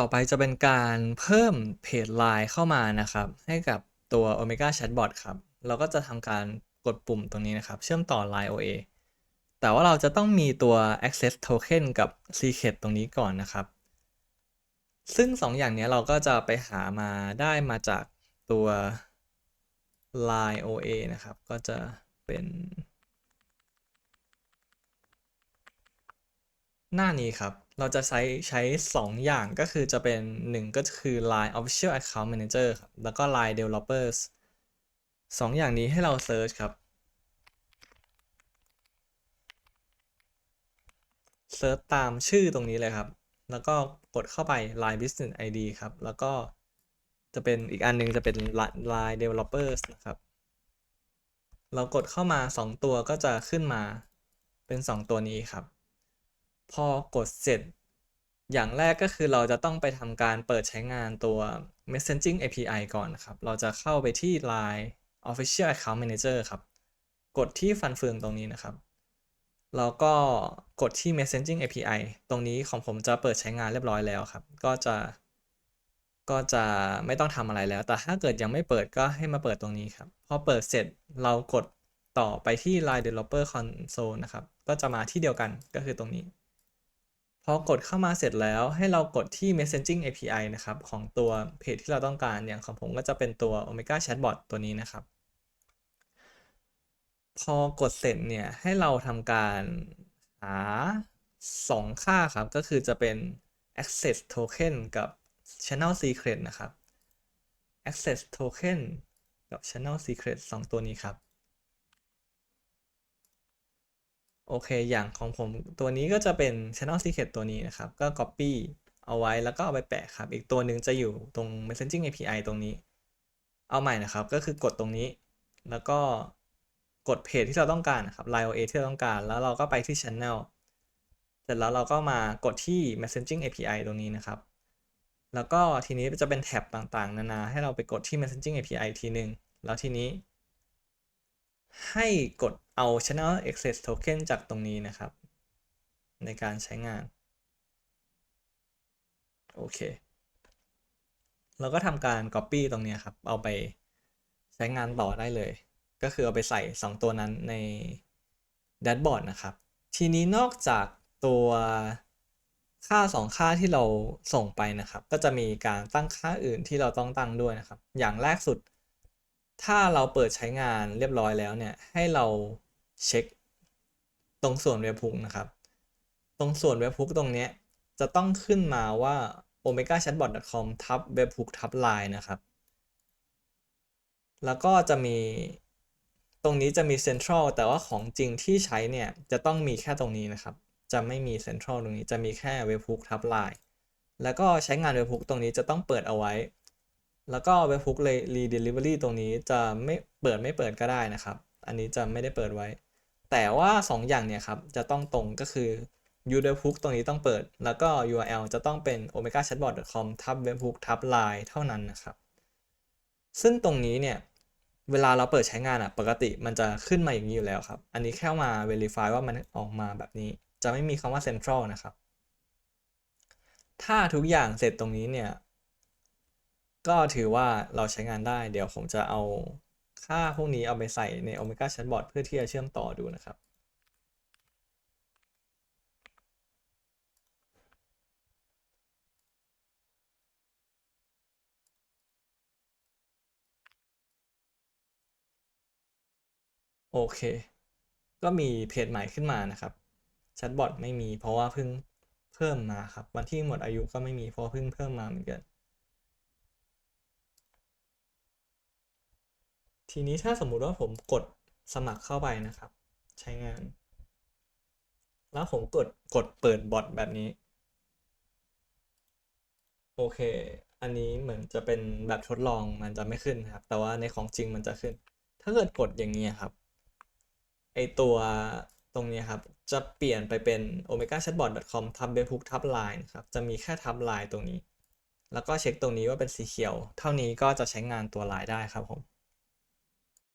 ต่อไปจะเป็นการเพิ่มเพจ Line เข้ามานะครับ ให้กับตัว Omega Chatbot ครับ เราก็จะทำการกดปุ่มตรงนี้นะครับ เชื่อมต่อ Line OA แต่ว่าเราจะต้องมีตัว access token กับ secret ตรงนี้ก่อนนะครับ ซึ่ง 2 อย่างนี้เราก็จะไปหามาได้มาจากตัว Line OA นะครับ ก็จะเป็นหน้านี้ครับ เราจะใช้ใช้ 2 อย่างก็คือจะเป็น 1 ก็คือ Line Official Account Manager ครับแล้วก็ Line Developers 2อย่างนี้ให้เราเซิร์ชครับเซิร์ชตามชื่อตรงนี้เลยครับ แล้วก็กดเข้าไป Line Business ID ครับ แล้วก็จะเป็นอีกอันหนึงจะเป็น Line Developers นะครับ เรากดเข้ามา 2 ตัวก็จะขึ้นมาเป็น 2 ตัวนี้ครับ พอกดเสร็จ อย่างแรกก็คือเราจะต้องไปทำการเปิดใช้งานตัว Messaging API ก่อนนะครับ เราจะเข้าไปที่ Line Official Account Manager ครับ กดที่ฟันเฟืองตรงนี้นะครับแล้วก็กดที่ Messaging API ตรงนี้ของผมจะเปิดใช้งานเรียบร้อยแล้วครับ ก็จะ ก็จะไม่ต้องทำอะไรแล้ว แต่ถ้าเกิดยังไม่เปิดก็ให้มาเปิดตรงนี้ครับ พอเปิดเสร็จเรากดต่อไปที่ Line Developer Console นะครับ ก็จะมาที่เดียวกันก็คือตรงนี้ อกดเข้ามาเสร็จแล้วให้เรากดที่ Messaging API นะครับ ของตัวเพจที่เราต้องการอย่างของผมก็จะเป็นตัว Omega Chatbot ตัวนี้นะครับ พอกดเสร็จเนี่ย ให้เราทำการหา 2 ค่าครับ ก็คือจะเป็น access token กับ channel secret นะครับ access token กับ channel secret 2 ตัวนี้ครับ โอเค อย่างของผมตัวนี้ก็จะเป็น channel secret ตัวนี้นะครับ ก็ copy เอาไว้แล้วก็เอาไปแปะครับ อีกตัวหนึ่งจะอยู่ตรง messaging API ตรงนี้ เอาใหม่นะครับ ก็คือกดตรงนี้ แล้วก็กดเพจที่เราต้องการนะครับ Line OA ที่เราต้องการ แล้วเราก็ไปที่ channel เสร็จแล้วเราก็มากดที่ messaging API ตรงนี้นะครับ แล้วก็ทีนี้จะเป็นแท็บต่างๆ นานา ให้เราไปกดที่ messaging API ทีหนึ่งแล้วทีนี้ ให้กดเอา channel access token จากตรงนี้นะครับ ในการใช้งาน โอเค เราก็ทำการ copy ตรงนี้ครับ เอาไปใช้งานต่อได้เลย ก็คือเอาไปใส่ 2 ตัวนั้นในแดชบอร์ดนะครับ ทีนี้นอกจากตัวค่า 2 ค่าที่เราส่งไปนะครับ ก็จะมีการตั้งค่าอื่นที่เราต้องตั้งด้วยนะครับ อย่างแรกสุด ถ้าเราเปิดใช้งานเรียบร้อยแล้วเนี่ยให้เราเช็คตรงส่วนเว็บพุกนะครับ ตรงส่วนเว็บพุกตรงเนี้ยจะต้องขึ้นมาว่า omega chatbot com ทับ webhook ทับ line นะครับ แล้วก็จะมีตรงนี้จะมี central แต่ว่าของจริงที่ใช้เนี่ยจะต้องมีแค่ตรงนี้นะครับ จะไม่มี central ตรงนี้จะมีแค่ webhook ทับ line แล้วก็ใช้งาน webhook ตรงนี้จะต้องเปิดเอาไว้ แล้วก็ webhook redelivery ตรงนี้จะไม่เปิดไม่เปิดก็ได้นะครับ อันนี้จะไม่ได้เปิดไว้ แต่ว่า 2 อย่างเนี่ยครับ จะต้องตรงก็คือ webhook ตรงนี้ต้องเปิด แล้วก็ URL จะต้องเป็น omega chatbot com ทับ webhook ทับ line เท่านั้นนะครับ ซึ่งตรงนี้เนี่ย เวลาเราเปิดใช้งานอะ ปกติมันจะขึ้นมาอย่างนี้อยู่แล้วครับ อันนี้แค่มา verify ว่ามันออกมาแบบนี้ จะไม่มีคำว่า central นะครับ ถ้าทุกอย่างเสร็จตรงนี้เนี่ย ก็ถือว่าเราใช้งานได้ เดี๋ยวผมจะเอาค่าพวกนี้เอาไปใส่ใน Omega Chatbot เพื่อที่จะเชื่อมต่อดูนะครับ โอเค ก็มีเพจใหม่ขึ้นมานะครับแชทบอทไม่มีเพราะว่าเพิ่งเพิ่มมาครับ วันที่หมดอายุก็ไม่มีเพราะเพิ่งเพิ่มมาเหมือนกัน ทีนี้ถ้าสมมุติว่าผมกดสมัครเข้าไปนะครับ ใช้งาน แล้วผมกดกดเปิดบอทแบบนี้ โอเค อันนี้เหมือนจะเป็นแบบทดลองมันจะไม่ขึ้นครับ แต่ว่าในของจริงมันจะขึ้น ถ้าเกิดกดอย่างนี้ครับไอตัวตรงนี้ครับ จะเปลี่ยนไปเป็น omega chatbot com ทับ webhook ทับ line ครับ จะมีแค่ทับ line ตรงนี้ แล้วก็เช็คตรงนี้ว่าเป็นสีเขียว เท่านี้ก็จะใช้งานตัว line ได้ครับผม